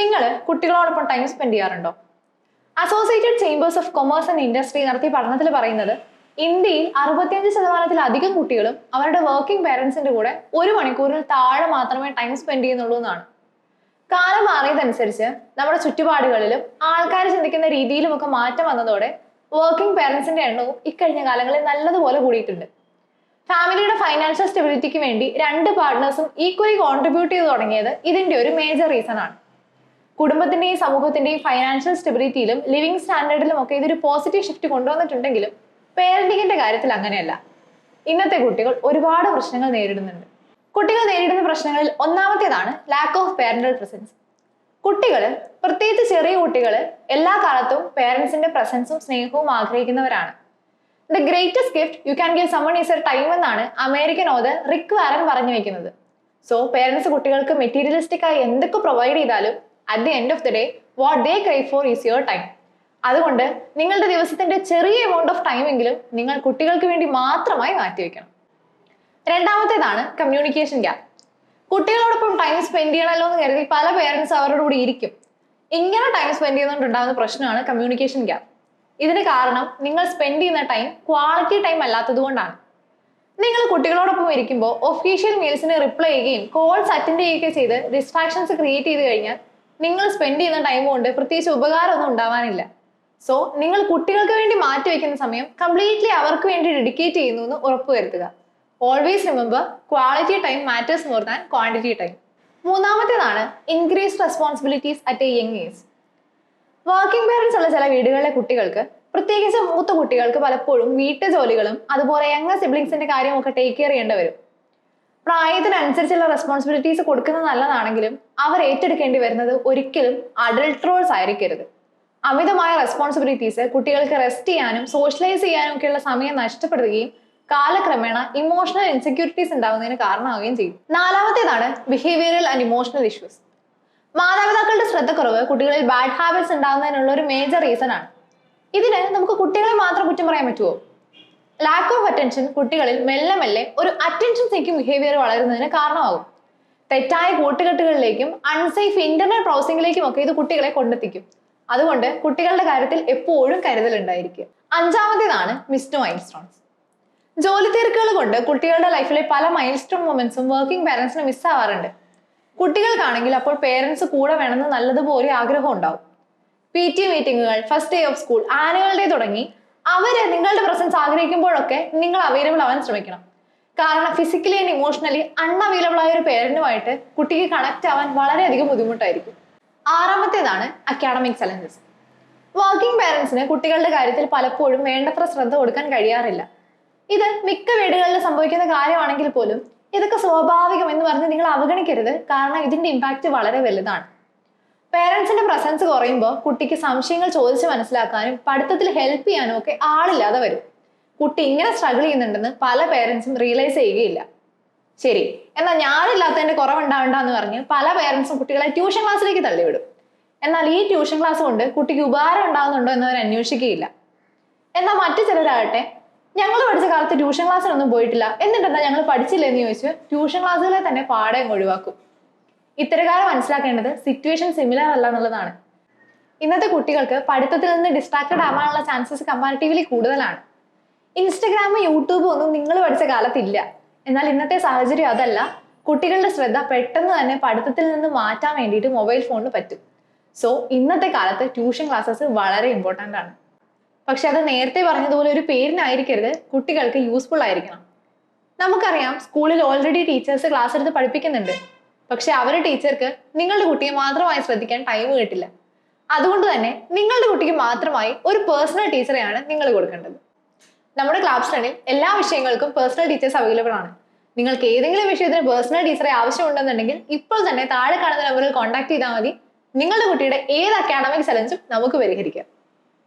നിങ്ങൾ കുട്ടികളോടൊപ്പം time spend ചെയ്യാറുണ്ടോ? Associated chambers of commerce and industry നടത്തിയ പഠനത്തിൽ പറയുന്നത് ഇന്ത്യയിൽ അറുപത്തിയഞ്ച് ശതമാനത്തിലധികം കുട്ടികളും അവരുടെ വർക്കിംഗ് പേരൻസിന്റെ കൂടെ ഒരു മണിക്കൂറിൽ താഴെ മാത്രമേ ടൈം സ്പെൻഡ് ചെയ്യുന്നുള്ളൂ എന്നാണ്. കാലം മാറിയതനുസരിച്ച് നമ്മുടെ ചുറ്റുപാടുകളിലും ആൾക്കാർ ചിന്തിക്കുന്ന രീതിയിലും ഒക്കെ മാറ്റം വന്നതോടെ വർക്കിംഗ് പേരൻസിന്റെ എണ്ണവും ഇക്കഴിഞ്ഞ കാലങ്ങളിൽ നല്ലതുപോലെ കൂടിയിട്ടുണ്ട്. ഫാമിലിയുടെ ഫൈനാൻഷ്യൽ സ്റ്റെബിലിറ്റിക്ക് വേണ്ടി രണ്ട് പാർട്ട്നേഴ്സും ഈക്വലി കോൺട്രിബ്യൂട്ട് ചെയ്ത് തുടങ്ങിയത് ഇതിന്റെ ഒരു മേജർ റീസൺ ആണ്. കുടുംബത്തിന്റെയും സമൂഹത്തിന്റെയും ഫൈനാൻഷ്യൽ സ്റ്റെബിലിറ്റിയിലും ലിവിംഗ് സ്റ്റാൻഡേർഡിലും ഒക്കെ ഇതൊരു പോസിറ്റീവ് ഷിഫ്റ്റ് കൊണ്ടുവന്നിട്ടുണ്ടെങ്കിലും പേരന്റിങ്ങിന്റെ കാര്യത്തിൽ അങ്ങനെയല്ല. ഇന്നത്തെ കുട്ടികൾ ഒരുപാട് പ്രശ്നങ്ങൾ നേരിടുന്നുണ്ട്. കുട്ടികൾ നേരിടുന്ന പ്രശ്നങ്ങളിൽ ഒന്നാമത്തേതാണ് ലാക്ക് ഓഫ് പേരന്റൽ പ്രസൻസ് കുട്ടികൾ പ്രത്യേകിച്ച് ചെറിയ കുട്ടികൾ എല്ലാ കാലത്തും പേരൻസിന്റെ പ്രസൻസും സ്നേഹവും ആഗ്രഹിക്കുന്നവരാണ്. The greatest gift you can give someone is a time എന്നാണ് അമേരിക്കൻ ഓതർ റിക് വാരൻ പറഞ്ഞു വെക്കുന്നത്. സോ പേരൻസ് കുട്ടികൾക്ക് മെറ്റീരിയലിസ്റ്റിക് ആയി എന്തൊക്കെ പ്രൊവൈഡ് ചെയ്താലും at the end of the day what they cry for is your time അതുകൊണ്ട് നിങ്ങളുടെ ദിവസത്തിന്റെ ചെറിയ എമൗണ്ട് ഓഫ് ടൈമെങ്കിലും നിങ്ങൾ കുട്ടികൾക്ക് വേണ്ടി മാത്രമായി മാറ്റിവെക്കണം രണ്ടാമത്തേതാണ് കമ്മ്യൂണിക്കേഷൻ ഗ്യാപ്പ് കുട്ടികളോടൊപ്പം ടൈം സ്പെൻഡ് ചെയ്യണമല്ലോ എന്ന് കരുതി പല പേരൻസ് അവരുടെ കൂടി ഇരിക്കും. ഇങ്ങനെ ടൈം സ്പെൻഡ് ചെയ്യുന്നതുകൊണ്ടുണ്ടാകുന്ന പ്രശ്നമാണ് കമ്മ്യൂണിക്കേഷൻ ഗ്യാപ്പ് ഇതിന് കാരണം നിങ്ങൾ സ്പെൻഡ് ചെയ്യുന്ന ടൈം ക്വാളിറ്റി ടൈം അല്ലാത്തത് കൊണ്ടാണ്. നിങ്ങൾ കുട്ടികളോടൊപ്പം ഇരിക്കുമ്പോൾ ഒഫീഷ്യൽ മെയിൽസിന് റിപ്ലൈ ചെയ്യുകയും കോൾസ് അറ്റൻഡ് ചെയ്യുകയൊക്കെ ചെയ്ത് ഡിസ്ട്രാക്ഷൻസ് ക്രിയേറ്റ് ചെയ്ത് കഴിഞ്ഞാൽ നിങ്ങൾ സ്പെൻഡ് ചെയ്യുന്ന ടൈം കൊണ്ട് പ്രത്യേകിച്ച് ഉപകാരമൊന്നും ഉണ്ടാവാനില്ല. സോ നിങ്ങൾ കുട്ടികൾക്ക് വേണ്ടി മാറ്റി വെക്കുന്ന സമയം കംപ്ലീറ്റ്ലി അവർക്ക് വേണ്ടി ഡെഡിക്കേറ്റ് ചെയ്യുന്നു എന്ന് ഉറപ്പുവരുത്തുക always remember quality time matters more than quantity time മൂന്നാമത്തേതാണ് increase responsibilities at a young age working parents ഉള്ള ചില വീടുകളിലെ കുട്ടികൾക്ക് പ്രത്യേകിച്ച് മൂത്ത കുട്ടികൾക്ക് പലപ്പോഴും വീട്ടു ജോലികളും അതുപോലെ യങ് സിബ്ലിങ്സിന്റെ കാര്യമൊക്കെ ടേക്ക് കെയർ ചെയ്യേണ്ടി വരും. പ്രായത്തിനനുസരിച്ചുള്ള റെസ്പോൺസിബിലിറ്റീസ് കൊടുക്കുന്നത് നല്ലതാണെങ്കിലും അവർ ഏറ്റെടുക്കേണ്ടി വരുന്നത് ഒരിക്കലും അഡൾട്ട് റോൾസ് ആയിരിക്കരുത്. അമിതമായ റെസ്പോൺസിബിലിറ്റീസ് കുട്ടികൾക്ക് റെസ്റ്റ് ചെയ്യാനും സോഷ്യലൈസ് ചെയ്യാനും ഒക്കെയുള്ള സമയം നഷ്ടപ്പെടുകയും കാലക്രമേണ ഇമോഷണൽ ഇൻസെക്യൂരിറ്റീസ് ഉണ്ടാകുന്നതിന് കാരണമാവുകയും ചെയ്യും. നാലാമത്തേതാണ് ബിഹേവിയറൽ ആൻഡ് ഇമോഷണൽ ഇഷ്യൂസ് മാതാപിതാക്കളുടെ ശ്രദ്ധക്കുറവ് കുട്ടികളിൽ ബാഡ് ഹാബിറ്റ്സ് ഉണ്ടാകുന്നതിനുള്ള ഒരു മേജർ റീസൺ ആണ്. ഇതിന് നമുക്ക് കുട്ടികളെ മാത്രം കുറ്റം പറയാൻ പറ്റുമോ ലാക്ക് ഓഫ് അറ്റൻഷൻ കുട്ടികളിൽ മെല്ലെ മെല്ലെ ഒരു അറ്റൻഷൻ സീക്കിംഗ് ബിഹേവിയർ വളരുന്നതിന് കാരണമാകും. തെറ്റായ കൂട്ടുകെട്ടുകളിലേക്കും അൺസേഫ് ഇന്റർനെറ്റ് ബ്രൗസിംഗിലേക്കും ഒക്കെ ഇത് കുട്ടികളെ കൊണ്ടെത്തിക്കും. അതുകൊണ്ട് കുട്ടികളുടെ കാര്യത്തിൽ എപ്പോഴും കരുതലുണ്ടായിരിക്കുക. അഞ്ചാമത്തേതാണ് മിസ്ഡ് മൈൽ സ്റ്റോൺസ് ജോലി തിരക്കുകൾ കൊണ്ട് കുട്ടികളുടെ ലൈഫിലെ പല മൈൽ സ്റ്റോൺ മൊമെന്റ്സും വർക്കിംഗ് പാരന്റ്സിന് മിസ്സാവാറുണ്ട് കുട്ടികൾക്കാണെങ്കിൽ അപ്പോൾ പേരൻസ് കൂടെ വേണമെന്ന് നല്ലതുപോലെ ആഗ്രഹം ഉണ്ടാവും. P T മീറ്റിങ്ങുകൾ first day of school annual day തുടങ്ങി അവർ നിങ്ങളുടെ പ്രസൻസ് ആഗ്രഹിക്കുമ്പോഴൊക്കെ നിങ്ങൾ അവൈലബിൾ ആവാൻ ശ്രമിക്കണം. കാരണം ഫിസിക്കലി ആൻഡ് ഇമോഷണലി അൺഅവൈലബിൾ ആയ ഒരു പേരന്റുമായിട്ട് കുട്ടിക്ക് കണക്ട് ആവാൻ വളരെയധികം ബുദ്ധിമുട്ടായിരിക്കും. ആറാമത്തേതാണ് അക്കാഡമിക് ചലഞ്ചസ് വർക്കിംഗ് പേരൻസിന് കുട്ടികളുടെ കാര്യത്തിൽ പലപ്പോഴും വേണ്ടത്ര ശ്രദ്ധ കൊടുക്കാൻ കഴിയാറില്ല. ഇത് മിക്ക വീടുകളിൽ സംഭവിക്കുന്ന കാര്യമാണെങ്കിൽ പോലും ഇതൊക്കെ സ്വാഭാവികം എന്ന് പറഞ്ഞ് നിങ്ങൾ അവഗണിക്കരുത്. കാരണം ഇതിന്റെ ഇമ്പാക്റ്റ് വളരെ വലുതാണ്. പേരൻസിന്റെ പ്രസൻസ് കുറയുമ്പോൾ കുട്ടിക്ക് സംശയങ്ങൾ ചോദിച്ച് മനസ്സിലാക്കാനും പഠിത്തത്തിൽ ഹെൽപ്പ് ചെയ്യാനും ഒക്കെ ആളില്ലാതെ വരും. കുട്ടി ഇങ്ങനെ സ്ട്രഗിൾ ചെയ്യുന്നുണ്ടെന്ന് പല പേരൻസും റിയലൈസ് ചെയ്യുകയില്ല. ശരി എന്നാൽ ഞാനില്ലാത്തതിന്റെ കുറവുണ്ടാവണ്ട എന്ന് പറഞ്ഞ് പല പേരൻസും കുട്ടികളെ ട്യൂഷൻ ക്ലാസ്സിലേക്ക് തള്ളിവിടും. എന്നാൽ ഈ ട്യൂഷൻ ക്ലാസ് കൊണ്ട് കുട്ടിക്ക് ഉപകാരം ഉണ്ടാകുന്നുണ്ടോ എന്നവർ അന്വേഷിക്കുകയില്ല. എന്നാൽ മറ്റു ചിലരാകട്ടെ ഞങ്ങൾ പഠിച്ച കാലത്ത് ട്യൂഷൻ ക്ലാസ്സിനൊന്നും പോയിട്ടില്ല. എന്നിട്ടെന്താ ഞങ്ങൾ പഠിച്ചില്ല? എന്ന് ചോദിച്ച് ട്യൂഷൻ ക്ലാസ്സുകളെ തന്നെ പാടെ ഒഴിവാക്കും. ഇത്തരക്കാലം മനസ്സിലാക്കേണ്ടത് സിറ്റുവേഷൻ സിമിലർ അല്ല എന്നുള്ളതാണ്. ഇന്നത്തെ കുട്ടികൾക്ക് പഠിത്തത്തിൽ നിന്ന് ഡിസ്ട്രാക്റ്റഡ് ആവാനുള്ള ചാൻസസ് കമ്പാരിറ്റീവ്ലി കൂടുതലാണ്. ഇൻസ്റ്റഗ്രാമും യൂട്യൂബും ഒന്നും നിങ്ങൾ പഠിച്ച കാലത്തില്ല. എന്നാൽ ഇന്നത്തെ സാഹചര്യം അതല്ല. കുട്ടികളുടെ ശ്രദ്ധ പെട്ടെന്ന് തന്നെ പഠിത്തത്തിൽ നിന്ന് മാറ്റാൻ വേണ്ടിയിട്ട് മൊബൈൽ ഫോണിന് പറ്റും. സോ ഇന്നത്തെ കാലത്ത് ട്യൂഷൻ ക്ലാസ്സസ് വളരെ ഇമ്പോർട്ടന്റ് ആണ്. പക്ഷെ അത് നേരത്തെ പറഞ്ഞതുപോലെ ഒരു പേരിനായിരിക്കരുത്. കുട്ടികൾക്ക് യൂസ്ഫുൾ ആയിരിക്കണം. നമുക്കറിയാം സ്കൂളിൽ ഓൾറെഡി ടീച്ചേഴ്സ് ക്ലാസ് എടുത്ത് പഠിപ്പിക്കുന്നുണ്ട്. പക്ഷെ അവരുടെ ടീച്ചർക്ക് നിങ്ങളുടെ കുട്ടിയെ മാത്രമായി ശ്രദ്ധിക്കാൻ ടൈം കിട്ടില്ല. അതുകൊണ്ട് തന്നെ നിങ്ങളുടെ കുട്ടിക്ക് മാത്രമായി ഒരു പേഴ്സണൽ ടീച്ചറെയാണ് നിങ്ങൾ കൊടുക്കേണ്ടത്. നമ്മുടെ ക്ലാസ് റണിൽ എല്ലാ വിഷയങ്ങൾക്കും പേഴ്സണൽ ടീച്ചേഴ്സ് അവൈലബിൾ ആണ്. നിങ്ങൾക്ക് ഏതെങ്കിലും വിഷയത്തിന് പേഴ്സണൽ ടീച്ചറെ ആവശ്യമുണ്ടെന്നുണ്ടെങ്കിൽ ഇപ്പോൾ തന്നെ താഴെ കാണുന്ന നമ്പറിൽ കോൺടാക്ട് ചെയ്താൽ മതി. നിങ്ങളുടെ കുട്ടിയുടെ ഏത് അക്കാഡമിക് ചലഞ്ചും നമുക്ക് പരിഹരിക്കാം.